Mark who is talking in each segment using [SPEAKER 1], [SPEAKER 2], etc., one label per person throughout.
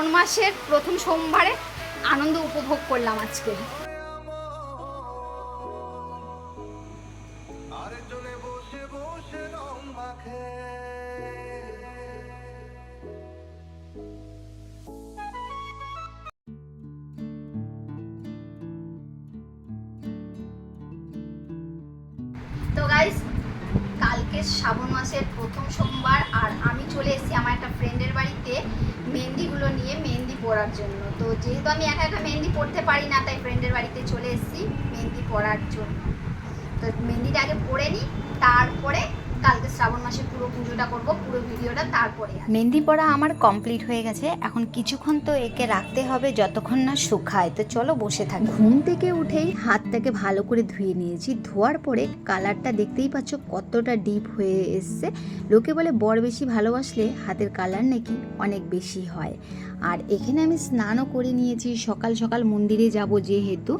[SPEAKER 1] শ্রাবণ মাসের প্রথম সোমবারে আনন্দ উপভোগ করলাম আজকে। শ্রাবণ মাসের প্রথম সোমবার, আর আমি চলে এসেছি আমার একটা ফ্রেন্ডের বাড়িতে মেহেন্দিগুলো নিয়ে মেহেন্দি পরার জন্য। তো যেহেতু আমি একা একা মেহেন্দি পড়তে পারি না, তাই ফ্রেন্ডের বাড়িতে চলে এসেছি মেহেন্দি পরার জন্য। তো মেহেন্দিটা আগে পরে নিই, তারপরে কালকে শ্রাবণ মাসে পুরো পুজোটা করব পুরো ভিডিওটা তারপরে
[SPEAKER 2] মেহেন্দি পড়া আমার কমপ্লিট হয়ে গেছে এখন কিছুক্ষণ তো একে রাখতে হবে যতক্ষণ না শুকায়। তো চলো বসে থাকি। ঘুম থেকে উঠেই হাতটাকে ভালো করে ধুয়ে নিয়েছি ধোয়ার পরে কালারটা দেখতেই পাচ্ছ কতটা ডিপ হয়ে এসছে। লোকে বলে বর বেশি ভালোবাসলে হাতের কালার নাকি অনেক বেশি হয়। আর এখানে আমি স্নানও করে নিয়েছি সকাল সকাল মন্দিরে যাব যেহেতু।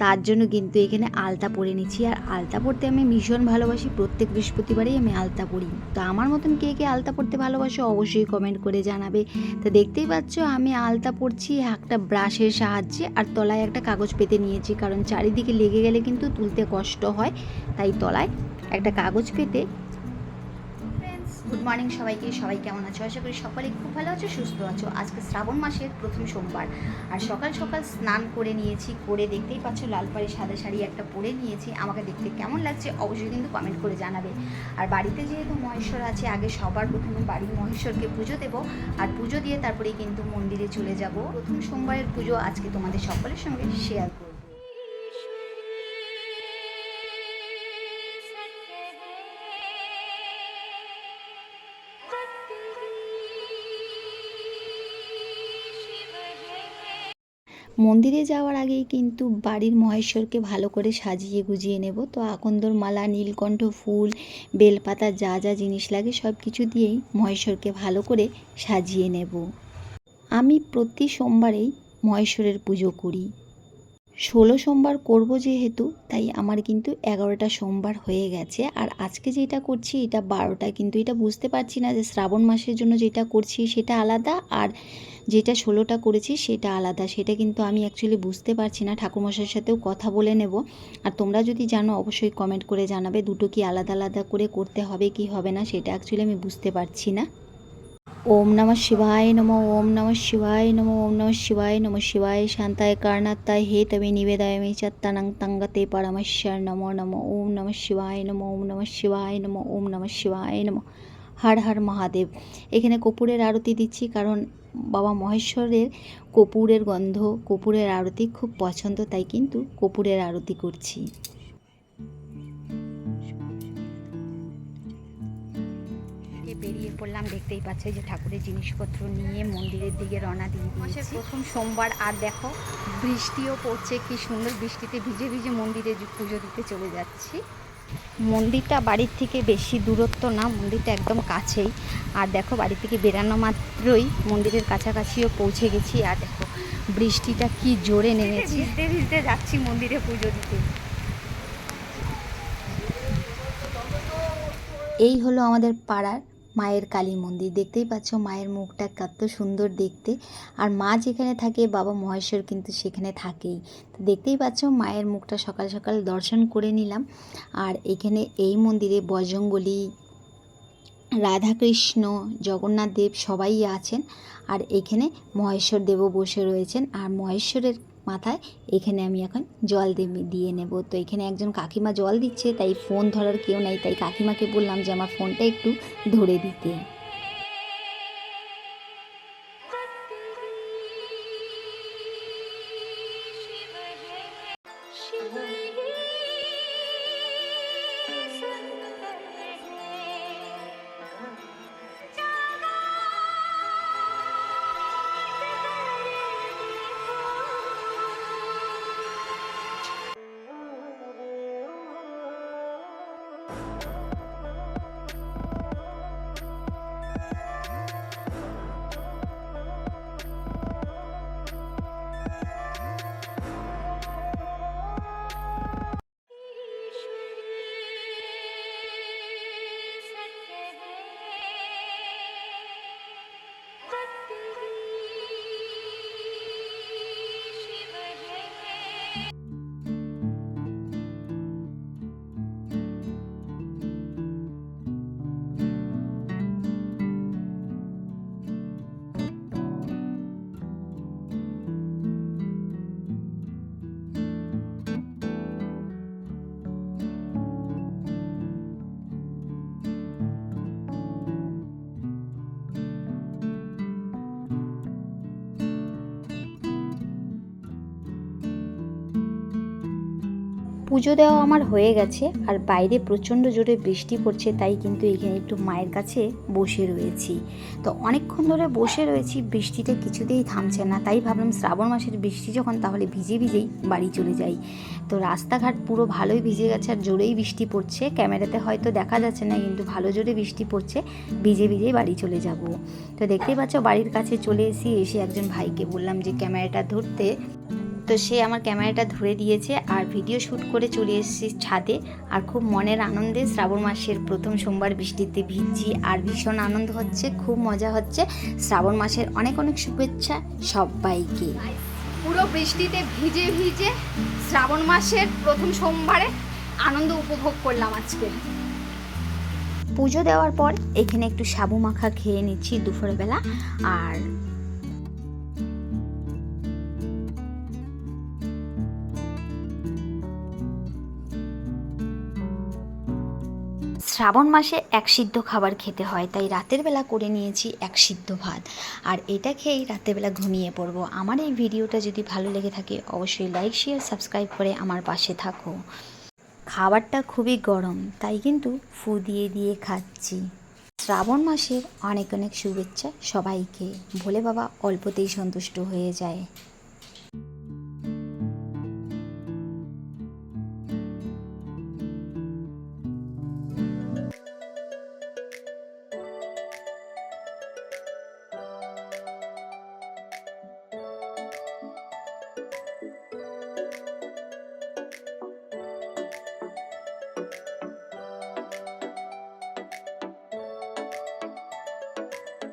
[SPEAKER 2] তার জন্য কিন্তু এখানে আলতা পরে নিচ্ছি। আর আলতা পরতে আমি ভীষণ ভালোবাসি। প্রত্যেক বৃহস্পতিবারেই আমি আলতা পরি। তো আমার মতন কে কে আলতা পরতে ভালোবাসো অবশ্যই কমেন্ট করে জানাবে। তো দেখতেই পাচ্ছ আমি আলতা পরছি একটা ব্রাশের সাহায্যে আর তলায় একটা কাগজ পেতে নিয়েছি। কারণ চারিদিকে লেগে গেলে কিন্তু তুলতে কষ্ট হয়। তাই তলায় একটা কাগজ পেতে গুড মর্নিং সবাইকে, সবাই কেমন আছো? আশা করি সকলে খুব ভালো আছো, সুস্থ আছো। আজকে শ্রাবণ মাসের প্রথম সোমবার। আর সকাল সকাল স্নান করে নিয়েছি, করে দেখতেই পাচ্ছ লাল পাড়ি সাদা শাড়ি একটা পরে নিয়েছি। আমাকে দেখতে কেমন লাগছে অবশ্যই কিন্তু কমেন্ট করে জানাবে। আর বাড়িতে যেহেতু মহেশ্বর আছে, আগে সবার প্রথমে বাড়ির মহেশ্বরকে পুজো দেব। আর পুজো দিয়ে তারপরেই কিন্তু মন্দিরে চলে যাব। প্রথম সোমবারের পুজো আজকে তোমাদের সকলের সঙ্গে শেয়ার করব। মন্দিরে যাওয়ার আগেই কিন্তু বাড়ির মহেশ্বরকে ভালো করে সাজিয়ে গুজিয়ে নেব। তো আকন্দর মালা নীলকণ্ঠ ফুল, বেলপাতা, যা যা জিনিস লাগে সব কিছু দিয়েই মহেশ্বরকে ভালো করে সাজিয়ে নেব। আমি প্রতি সোমবারেই মহেশ্বরের পুজো করি। ষোলো সোমবার করব যেহেতু, তাই আমার কিন্তু এগারোটা সোমবার হয়ে গেছে। আর আজকে যেটা করছি, এটা বারোটা, কিন্তু এটা বুঝতে পারছি না যে শ্রাবণ মাসের জন্য যেটা করছি সেটা আলাদা, আর যেটা ষোলোটা করেছি সেটা আলাদা। সেটা কিন্তু আমি অ্যাকচুয়ালি বুঝতে পারছি না, ঠাকুরমশাইয়ের সাথেও কথা বলে নেব। আর তোমরা যদি জানো, অবশ্যই কমেন্ট করে জানাবে, দুটো কি আলাদা আলাদা করে করতে হবে, কি হবে না, সেটা অ্যাকচুয়ালি আমি বুঝতে পারছি না। ওম নমঃ শিবায় নমঃ, ওম নমঃ শিবায় নমঃ, ওম নমঃ শিবায় নমঃ শিবায় শান্তায় কারণাত্তায় হে তবে নিবেদায়মে চত্তানাং তঙ্গতে পরমেশ্বর নমো নমঃ, ওম নমঃ শিবায় নমঃ, ওম নমঃ শিবায় নমঃ, ওম নমঃ শিবায় নমঃ। হর হর মহাদেব। এখানে কপুরের আরতি দিচ্ছি কারণ বাবা মহেশ্বরের কপুরের গন্ধ, কপুরের আরতি খুব পছন্দ, তাই কিন্তু কপুরের আরতি করছি।
[SPEAKER 1] বেরিয়ে পড়লাম দেখতেই পাচ্ছ যে ঠাকুরের জিনিসপত্র নিয়ে মন্দিরের দিকে রওনা দিয়ে মাসের প্রথম সোমবার আর দেখো বৃষ্টিও পড়ছে কি সুন্দর বৃষ্টিতে ভিজে ভিজে মন্দিরে পুজো দিতে চলে যাচ্ছি। মন্দিরটা বাড়ির থেকে বেশি দূরত্ব না মন্দিরটা একদম কাছেই। আর দেখো বাড়ি থেকে বেরানো মাত্রই মন্দিরের কাছাকাছিও পৌঁছে গেছি। আর দেখো বৃষ্টিটা কি জোরে নেমেছে। ভিজতে ভিজতে যাচ্ছি মন্দিরে পুজো দিতে।
[SPEAKER 2] এই হলো আমাদের পাড়ার মায়ের কালী মন্দির। দেখতেই পাচ্ছ মায়ের মুখটা কত সুন্দর দেখতে। আর মা যেখানে থাকে, বাবা মহেশ্বর কিন্তু সেখানে থাকেই। তো দেখতেই পাচ্ছ মায়ের মুখটা সকাল সকাল দর্শন করে নিলাম। আর এখানে এই মন্দিরে বজরঙ্গলি রাধাকৃষ্ণ, জগন্নাথ দেব সবাই আছেন। আর এখানে মহেশ্বর দেবও বসে রয়েছেন। আর মহেশ্বরের মাথায়, এখানে আমি এখন জল দিয়ে নেব। তো এখানে একজন কাকিমা জল দিচ্ছে, তাই ফোন ধরার কেউ নাই, তাই কাকিমাকে বললাম যে, আমার ফোনটা একটু ধরে দিতে। পুজো দেওয়া আমার হয়ে গেছে, আর বাইরে প্রচণ্ড জোরে বৃষ্টি পড়ছে, তাই কিন্তু এখানে একটু মায়ের কাছে বসে রয়েছি। তো অনেকক্ষণ ধরে বসে রয়েছি, বৃষ্টিটা কিছুতেই থামছে না, তাই ভাবলাম শ্রাবণ মাসের বৃষ্টি যখন তাহলে ভিজে ভিজেই বাড়ি চলে যাই। তো রাস্তাঘাট পুরো ভালোই ভিজে গেছে, আর জোরেই বৃষ্টি পড়ছে, ক্যামেরাতে হয়তো দেখা যাচ্ছে না, কিন্তু ভালো জোরে বৃষ্টি পড়ছে, ভিজে ভিজেই বাড়ি চলে যাব। তো দেখতেই পাচ্ছ, বাড়ির কাছে চলে এসি এসে একজন ভাইকে বললাম যে, ক্যামেরাটা ধরতে তো সে আমার ক্যামেরাটা ধরে দিয়েছে আর ভিডিও শ্যুট করে চলে এসেছি ছাদে। আর খুব মনের আনন্দে শ্রাবণ মাসের প্রথম সোমবার বৃষ্টিতে ভিজছি আর ভীষণ আনন্দ হচ্ছে খুব মজা হচ্ছে। শ্রাবণ মাসের অনেক অনেক শুভেচ্ছা সবাইকে।
[SPEAKER 1] পুরো বৃষ্টিতে ভিজে ভিজে শ্রাবণ মাসের প্রথম সোমবারে আনন্দ উপভোগ করলাম আজকে।
[SPEAKER 2] পুজো দেওয়ার পর এখানে একটু সাবু মাখা খেয়ে নিচ্ছি দুপুরবেলা। আর শ্রাবণ মাসে এক সিদ্ধ খাবার খেতে হয়, তাই রাতের বেলা করে নিয়েছি এক সিদ্ধ ভাত। আর এটা খেয়েই রাতের বেলা ঘুমিয়ে পড়ব। আমার এই ভিডিওটা যদি ভালো লেগে থাকে, অবশ্যই লাইক শেয়ার সাবস্ক্রাইব করে আমার পাশে থাকো। খাবারটা খুবই গরম, তাই কিন্তু ফু দিয়ে দিয়ে খাচ্ছি। শ্রাবণ মাসের অনেক অনেক শুভেচ্ছা সবাইকে। ভোলে বাবা অল্পতেই সন্তুষ্ট হয়ে যায়।